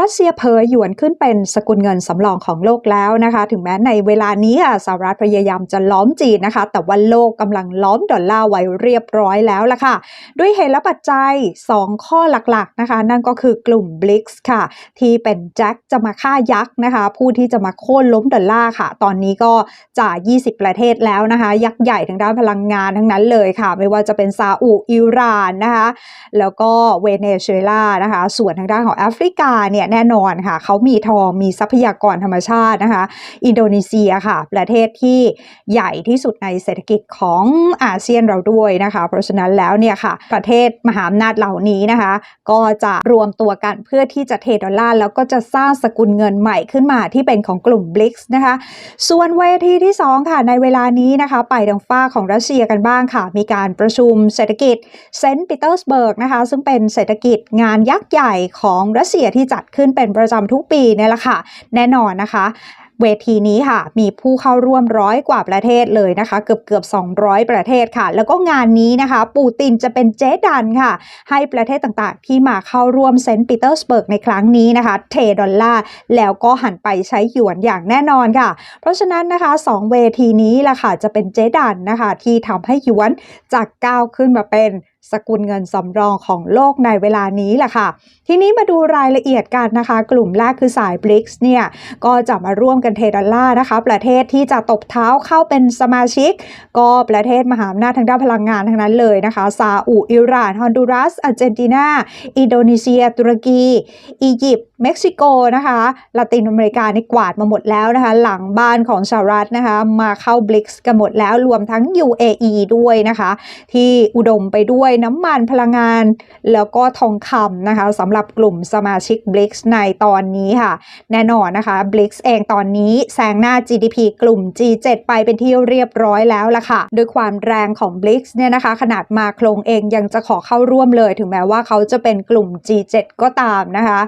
รัสเซียเผยหยวนขึ้นเป็นสกุลเงินสำรองของโลกแล้วนะคะ ถึงแม้ในเวลานี้ค่ะสหรัฐพยายามจะล้อมจีนนะคะ แต่ว่าโลกกำลังล้อมดอลลาร์ไว้เรียบร้อยแล้วล่ะค่ะ ด้วยเหตุและปัจจัย 2 ข้อหลักๆนะคะ นั่นก็คือกลุ่ม BRICS ค่ะ ที่เป็นแจ็คจะมาฆ่ายักษ์นะคะ ผู้ที่จะมาโค่นล้มดอลลาร์ค่ะ ตอนนี้ก็จะ20 ประเทศแล้วนะคะ ยักษ์ใหญ่ทางด้านพลังงานทั้งนั้นเลยค่ะ ไม่ว่าจะเป็นซาอุอิหร่านนะคะ แล้วก็เวเนซุเอลานะคะ ส่วนทางด้านของแอฟริกาเนี่ยแน่นอนค่ะ เขามีทองมีทรัพยากรธรรมชาตินะคะ อินโดนีเซียค่ะ ประเทศที่ใหญ่ที่สุดในเศรษฐกิจของอาเซียนเราด้วยนะคะ เพราะฉะนั้นแล้วเนี่ยค่ะ ประเทศมหาอำนาจเหล่านี้นะคะ ก็จะรวมตัวกันเพื่อที่จะเทดอลลาร์แล้วก็จะสร้างสกุลเงินใหม่ขึ้นมาที่เป็นของกลุ่ม BRICS นะคะ ส่วนเวทีที่ 2 ค่ะในเวลานี้นะคะ ไปทางฝ้าของรัสเซียกันบ้างค่ะ มีการประชุมเศรษฐกิจเซนต์ปีเตอร์สเบิร์กนะคะ ซึ่งเป็นเศรษฐกิจงานยักษ์ใหญ่ของรัสเซียที่จัดขึ้นเป็นประจำทุกปีเนี่ยแหละค่ะ แน่นอนนะคะเวทีนี้ค่ะ มีผู้เข้าร่วมร้อยกว่าประเทศเลยนะคะ เกือบเกือบ 200 ประเทศค่ะ แล้วก็งานนี้นะคะ ปูตินจะเป็นเจดันค่ะ ให้ประเทศต่างๆ ที่มาเข้าร่วมเซนต์ปีเตอร์สเบิร์กในครั้งนี้นะคะ เทดอลลาร์แล้วก็หันไปใช้หยวนอย่างแน่นอนค่ะ เพราะฉะนั้นนะคะ 2 เวทีนี้แหละค่ะ จะเป็นเจดันนะคะ ที่ทำให้หยวนจากก้าวขึ้นมาเป็นสกุลเงินสำรองของโลกในเวลานี้แหละค่ะ ทีนี้มาดูรายละเอียดกันนะคะ กลุ่มแรกคือสาย BRICS เนี่ย ก็จะมาร่วมกันเทดอลลาร์นะคะ ประเทศที่จะตบเท้าเข้าเป็นสมาชิก ก็ประเทศมหาอำนาจทางด้านพลังงานทั้งนั้นเลยนะคะ ซาอุอิหร่านฮอนดูรัสอาร์เจนตินา อินโดนีเซีย ตุรกี อียิปต์เม็กซิโกนะคะลาตินอเมริกาในกวาดมาหมดแล้วนะคะ หลังบ้านของสหรัฐนะคะ มาเข้า BRICS กันหมดแล้วรวมทั้ง UAE ด้วยนะคะ ที่อุดมไปด้วยน้ำมันพลังงาน แล้วก็ทองคำนะคะสำหรับกลุ่มสมาชิก BRICS ในตอนนี้ค่ะ แน่นอนนะคะ BRICS เองตอนนี้แซงหน้า GDP กลุ่ม G7 ไปเป็นที่เรียบร้อยแล้วล่ะค่ะ ด้วยความแรงของ BRICS เนี่ยนะคะ ขนาดมาโครงเองยังจะขอเข้าร่วมเลย ถึงแม้ว่าเขาจะเป็นกลุ่ม G7 ก็ตามนะคะ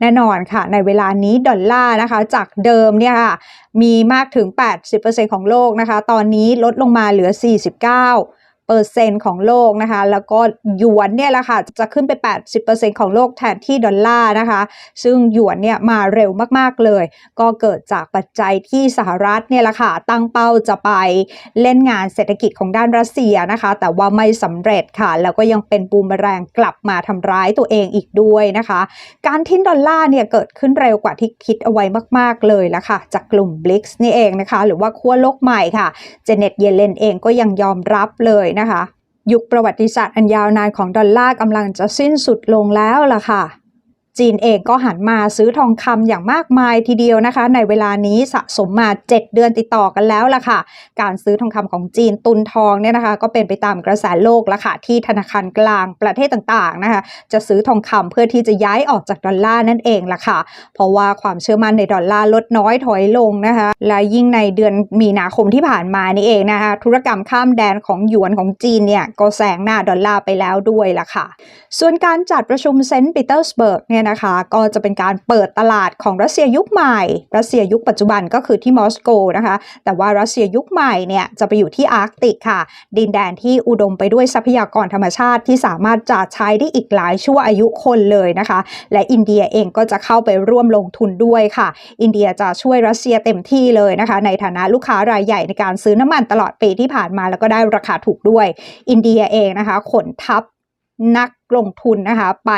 แน่นอนค่ะ ในเวลานี้ดอลลาร์นะคะ จากเดิมเนี่ยค่ะมีมากถึง 80%ของโลกนะคะ ตอนนี้ลดลงมาเหลือ 49 เปอร์เซ็นต์ของโลกนะคะ แล้วก็หยวนเนี่ยแหละค่ะจะขึ้นไป 80%ของโลกแทนที่ดอลลาร์นะคะ ซึ่งหยวนเนี่ยมาเร็วมากๆเลย ก็เกิดจากปัจจัยที่สหรัฐเนี่ยแหละค่ะตั้งเป้าจะไปเล่นงานเศรษฐกิจของด้านรัสเซียนะคะ แต่ว่าไม่สำเร็จค่ะ แล้วก็ยังเป็นบูมแรงกลับมาทำร้ายตัวเองอีกด้วยนะคะ การทิ้นดอลลาร์เนี่ยเกิดขึ้นเร็วกว่าที่คิดเอาไว้มาก ๆเลยละค่ะ จากกลุ่ม BRICS นี่เองนะคะ หรือว่าขั้วโลกใหม่ค่ะเจเน็ตเยเลนเองก็ยังยอมรับเลยนะคะ ยุคประวัติศาสตร์อันยาวนานของดอลลาร์กำลังจะสิ้นสุดลงแล้วล่ะค่ะ จีนเองก็หันมาซื้อทองคำอย่างมากมายทีเดียวนะคะ ในเวลานี้สะสมมา 7 เดือนติดต่อกันแล้วล่ะค่ะ การซื้อทองคำของจีนตุนทองเนี่ยนะคะ ก็เป็นไปตามกระแสโลกละค่ะที่ธนาคารกลางประเทศต่างๆนะคะ จะซื้อทองคำเพื่อที่จะย้ายออกจากดอลลาร์นั่นเองล่ะค่ะ เพราะว่าความเชื่อมั่นในดอลลาร์ลดน้อยถอยลงนะคะ และยิ่งในเดือนมีนาคมที่ผ่านมานี่เองนะคะ ธุรกรรมข้ามแดนของหยวนของจีนเนี่ยก็แซงหน้าดอลลาร์ไปแล้วด้วยล่ะค่ะ ส่วนการจัดประชุมเซนต์ปีเตอร์สเบิร์กเนี่ยนะคะก็จะเป็นการเปิดตลาดของรัสเซียยุคใหม่ รัสเซียยุคปัจจุบันก็คือที่มอสโกนะคะ แต่ว่ารัสเซียยุคใหม่เนี่ยจะไปอยู่ที่อาร์กติกค่ะ ดินแดนที่อุดมไปด้วยทรัพยากรธรรมชาติที่สามารถจะใช้ได้อีกหลายชั่วอายุคนเลยนะคะ และอินเดียเองก็จะเข้าไปร่วมลงทุนด้วยค่ะ อินเดียจะช่วยรัสเซียเต็มที่เลยนะคะ ในฐานะลูกค้ารายใหญ่ในการซื้อน้ำมันตลอดปีที่ผ่านมาแล้วก็ได้ราคาถูกด้วย อินเดียเองนะคะ ขนทัพนักลงทุนนะคะไป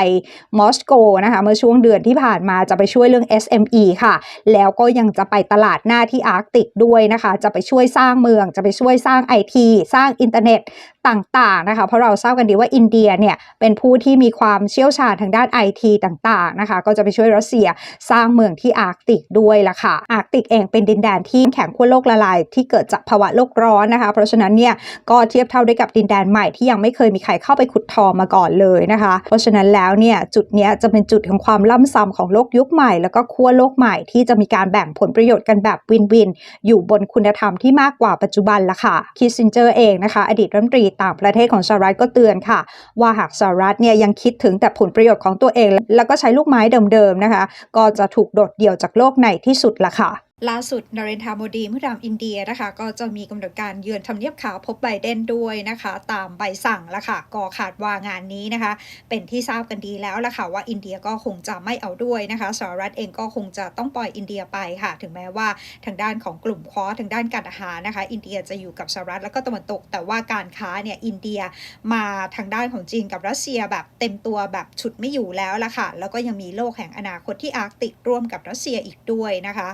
มอสโกนะคะเมื่อช่วงเดือนที่ผ่านมาจะไปช่วยเรื่อง SME ค่ะ แล้วก็ยังจะไปตลาดหน้าที่อาร์กติกด้วยนะคะ จะไปช่วยสร้างเมือง จะไปช่วยสร้าง IT สร้างอินเทอร์เน็ตต่างๆนะคะเพราะเราทราบกันดีว่าอินเดียเนี่ยเป็นผู้ที่มีความเชี่ยวชาญทางด้าน IT ต่างๆนะคะ ก็จะไปช่วยรัสเซียสร้างเมืองที่อาร์กติกด้วยล่ะค่ะอาร์กติกเองเป็นดินแดนที่แข็งขั้วโลกละลายที่เกิดจากภาวะโลกร้อนนะคะ เพราะฉะนั้นเนี่ยก็เทียบเท่าได้กับดินแดนใหม่ที่ยังไม่เคยมีใครเข้าไปขุดทองมาก่อนเลยนะคะ เพราะฉะนั้นแล้วเนี่ยจุดนี้จะเป็นจุดของความล่ำซ้ำของโลกยุคใหม่ แล้วก็ขั้วโลกใหม่ที่จะมีการแบ่งผลประโยชน์กันแบบวินวิน อยู่บนคุณธรรมที่มากกว่าปัจจุบันละค่ะคิสซินเจอร์เองนะคะ อดีตรัฐมนตรีต่างประเทศของสหรัฐก็เตือนค่ะ ว่าหากสหรัฐเนี่ยยังคิดถึงแต่ผลประโยชน์ของตัวเอง แล้วก็ใช้ลูกไม้เดิมๆนะคะ ก็จะถูกโดดเดี่ยวจากโลกในที่สุดละค่ะ ล่าสุดนเรนทาโมดีผู้นำอินเดียนะคะ ก็จะมีกำหนดการเยือนทำเนียบขาวพบไบเดนด้วยนะคะ ตามใบสั่งละค่ะก็คาดว่างานนี้นะคะ เป็นที่ทราบกันดีแล้วละค่ะว่าอินเดียก็คงจะไม่เอาด้วยนะคะสหรัฐเองก็คงจะต้องปล่อยอินเดียไปค่ะ ถึงแม้ว่าทางด้านของกลุ่มคอทางด้านการอาหารนะคะ อินเดียจะอยู่กับสหรัฐแล้วก็ตะวันตก แต่ว่าการค้าเนี่ยอินเดียมาทางด้านของจีนกับรัสเซียแบบเต็มตัวแบบฉุดไม่อยู่แล้วละค่ะแล้วก็ยังมีโลกแห่งอนาคตที่อาร์กติกร่วมกับรัสเซียอีกด้วยนะคะ